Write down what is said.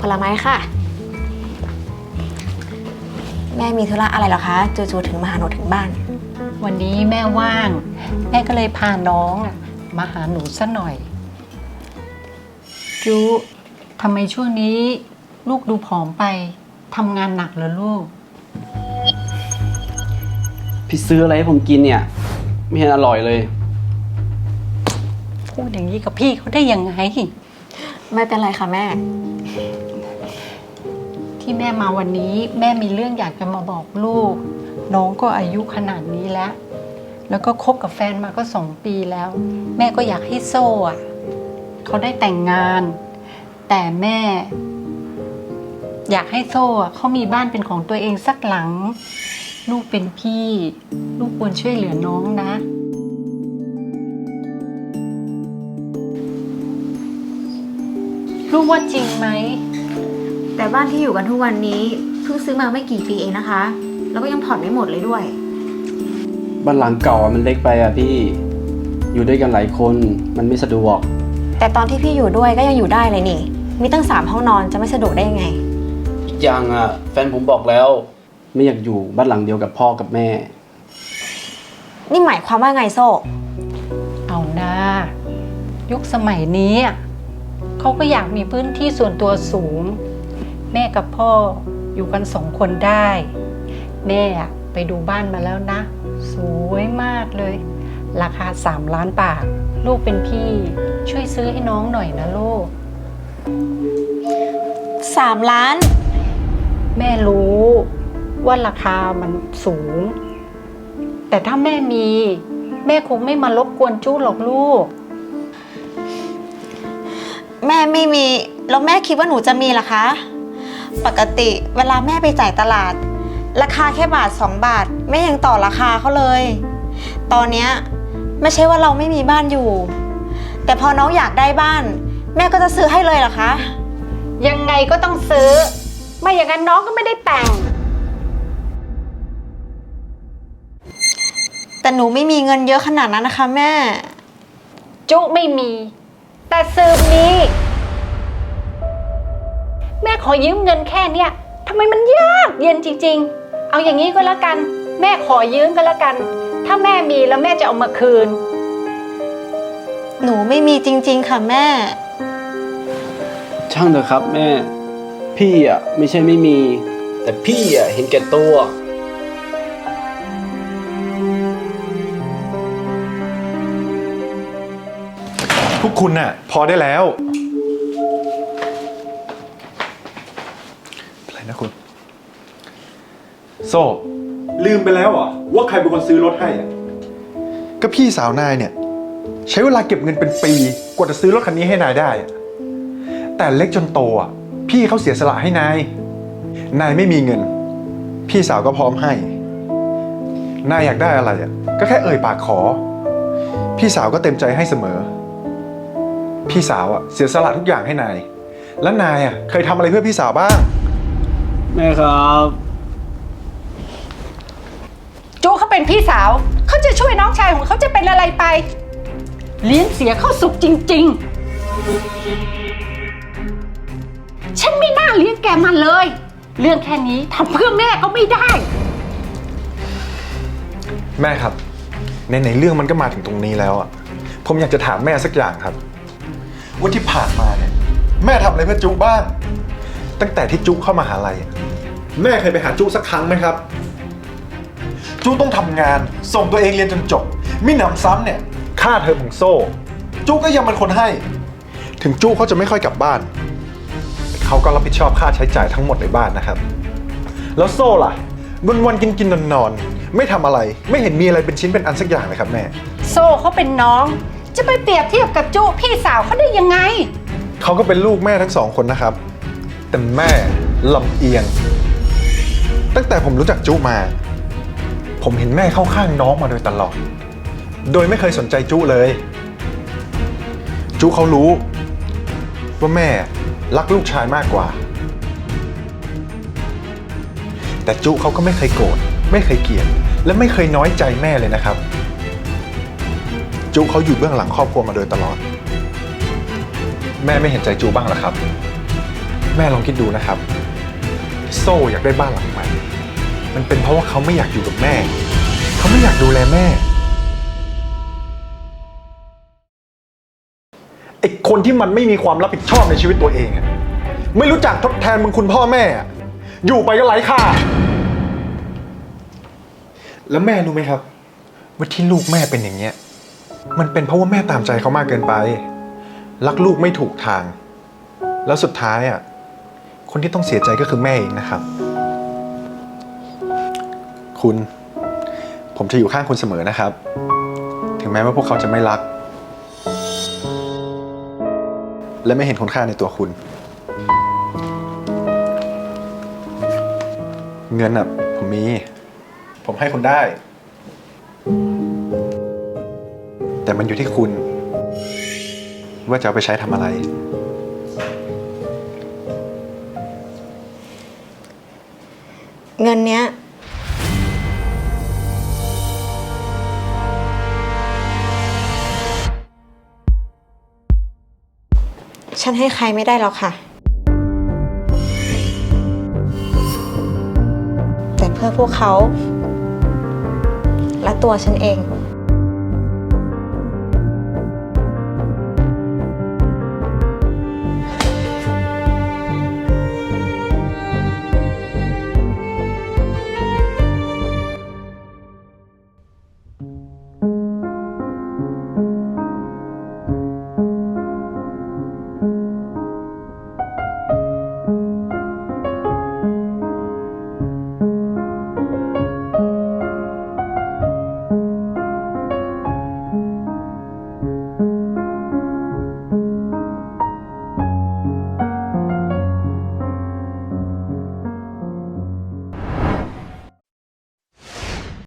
ผลไม้ค่ะ แม่มีธุระอะไรเหรอคะจู่ๆถึงมาหาหนูถึงบ้าน วันนี้แม่ว่าง แม่ก็เลยพาน้องอะมาหาหนูซะหน่อยจุทำไมช่วงนี้ลูกดูผอมไปทำงานหนักเหรอลูก พี่ซื้ออะไรให้ผมกินเนี่ย ไม่เห็นอร่อยเลย พูดอย่างนี้กับพี่เขาได้ยังไง ไม่เป็นไรค่ะแม่ ที่แม่มาวันนี้ แม่มีเรื่องอยากจะมาบอกลูก น้องก็อายุขนาดนี้แล้ว แล้วก็คบกับแฟนมาก็สองปีแล้ว แม่ก็อยากให้โซ่อะเขาได้แต่งงาน แต่แม่ อยากให้โซ่อะเขามีบ้านเป็นของตัวเองสักหลัง ลูกเป็นพี่ ลูกควรช่วยเหลือน้องนะ ลูกว่าจริงไหม แต่บ้านที่อยู่กันทุกวันนี้เพิ่งซื้อมาไม่กี่ปีเองนะคะ แล้วก็ยังผ่อนไม่หมดเลยด้วย บ้านหลังเก่าอะมันเล็กไปอะพี่ อยู่ด้วยกันหลายคนมันไม่สะดวก แต่ตอนที่พี่อยู่ด้วยก็ยังอยู่ได้เลยนี่ มีตั้งสามห้องนอนจะไม่สะดวกได้ยังไง อีกอย่างอะ แฟนผมบอกแล้ว ไม่อยากอยู่บ้านหลังเดียวกับพ่อกับแม่ นี่หมายความว่าไงโซ่ เอานะยุคสมัยนี้อะ เขาก็อยากมีพื้นที่ส่วนตัวสูง แม่กับพ่ออยู่กันสองคนได้ แม่อะไปดูบ้านมาแล้วนะ สวยมากเลย ราคา3ล้านบาท ลูกเป็นพี่ช่วยซื้อให้น้องหน่อยนะลูกสามล้าน แม่รู้ว่าราคามันสูง แต่ถ้าแม่มี แม่คงไม่มารบกวนจู้หรอกลูก แม่ไม่มี แล้วแม่คิดว่าหนูจะมีเหรอคะ ปกติเวลาแม่ไปจ่ายตลาด ราคาแค่บาท 2 บาท แม่ยังต่อราคาเขาเลย ตอนเนี้ยไม่ใช่ว่าเราไม่มีบ้านอยู่ แต่พอน้องอยากได้บ้าน แม่ก็จะซื้อให้เลยเหรอคะ ยังไงก็ต้องซื้อ ไม่อย่างนั้นน้องก็ไม่ได้แต่ง แต่หนูไม่มีเงินเยอะขนาดนั้นนะคะ แม่ จุไม่มี แต่ซื้อมีแม่ขอยืมเงินแค่เนี้ยทำไมมันยากเย็นจริง ๆ เอาอย่างนี้ก็แล้วกัน แม่ขอยืมก็แล้วกัน ถ้าแม่มีแล้วแม่จะเอามาคืน หนูไม่มีจริง ๆ ค่ะแม่ ช่างเถอะครับแม่ พี่อะไม่ใช่ไม่มี แต่พี่อะเห็นแก่ตัว พวกคุณน่ะ พอได้แล้วอะไรนะคุณ โซ่ ลืมไปแล้วเหรอว่าใครเป็นคนซื้อรถให้อะก็พี่สาวนายเนี่ย ใช้เวลาเก็บเงินเป็นปี กว่าจะซื้อรถคันนี้ให้นายได้อะแต่เล็กจนโตอะพี่เขาเสียสละให้นาย นายไม่มีเงิน พี่สาวก็พร้อมให้ นายอยากได้อะไรอะก็แค่เอ่ยปากขอ พี่สาวก็เต็มใจให้เสมอ พี่สาวอะเสียสละทุกอย่างให้นาย แล้วนายอะเคยทำอะไรเพื่อพี่สาวบ้าง แม่ครับ จูเขาเป็นพี่สาว เขาจะช่วยน้องชายของเขาจะเป็นอะไรไป เลี้ยงเสียเข้าสุขจริง ๆ ฉันไม่น่าเลี้ยงแกมาเลย เรื่องแค่นี้ทำเพื่อแม่ก็ไม่ได้ แม่ครับในในๆเรื่องมันก็มาถึงตรงนี้แล้วอะผมอยากจะถามแม่สักอย่างครับ ว่าที่ผ่านมาเนี่ย แม่ทำอะไรเพื่อจุบ้าง ตั้งแต่ที่จุเข้ามาหาลัยอะแม่เคยไปหาจุสักครั้งไหมครับ จุต้องทำงาน ส่งตัวเองเรียนจนจบมิหนำซ้ำเนี่ย ค่าเทอมของโซ่ จุก็ยังเป็นคนให้ ถึงจุเขาจะไม่ค่อยกลับบ้านแต่เขาก็รับผิดชอบค่าใช้จ่ายทั้งหมดในบ้านนะครับ แล้วโซ่ล่ะ วันวันๆกินกินนอนนอนๆไม่ทำอะไร ไม่เห็นมีอะไรเป็นชิ้นเป็นอันสักอย่างเลยครับแม่ โซ่เขาเป็นน้อง จะไปเปรียบเทียบกับจูพี่สาวเขาได้ยังไง เขาก็เป็นลูกแม่ทั้งสองคนนะครับ แต่แม่ลำเอียง ตั้งแต่ผมรู้จักจุมา ผมเห็นแม่เข้าข้างน้องมาโดยตลอด โดยไม่เคยสนใจจุเลย จุเขารู้ ว่าแม่รักลูกชายมากกว่า แต่จุเขาก็ไม่เคยโกรธไม่เคยเกลียดและไม่เคยน้อยใจแม่เลยนะครับ จุเขาอยู่เบื้องหลังครอบครัวมาโดยตลอด แม่ไม่เห็นใจจูบ้างหรอครับ แม่ลองคิดดูนะครับ โซ่อยากได้บ้านหลังใหม่ มันเป็นเพราะว่าเขาไม่อยากอยู่กับแม่ เขาไม่อยากดูแลแม่ ไอ้คนที่มันไม่มีความรับผิดชอบในชีวิตตัวเองอะไม่รู้จักทดแทนมึงคุณพ่อแม่อะอยู่ไปก็ไร้ค่า แล้วแม่รู้ไหมครับ ว่าที่ลูกแม่เป็นอย่างเงี้ย มันเป็นเพราะว่าแม่ตามใจเขามากเกินไป รักลูกไม่ถูกทาง แล้วสุดท้ายอะ คนที่ต้องเสียใจก็คือแม่เองนะครับ คุณ ผมจะอยู่ข้างคุณเสมอนะครับ ถึงแม้ว่าพวกเขาจะไม่รัก และไม่เห็นคุณค่าในตัวคุณ เงินอะ ผมมี ผมให้คุณได้ แต่มันอยู่ที่คุณ ว่าจะเอาไปใช้ทำอะไร เงินเนี้ย ฉันให้ใครไม่ได้หรอกค่ะ แต่เพื่อพวกเขา และตัวฉันเอง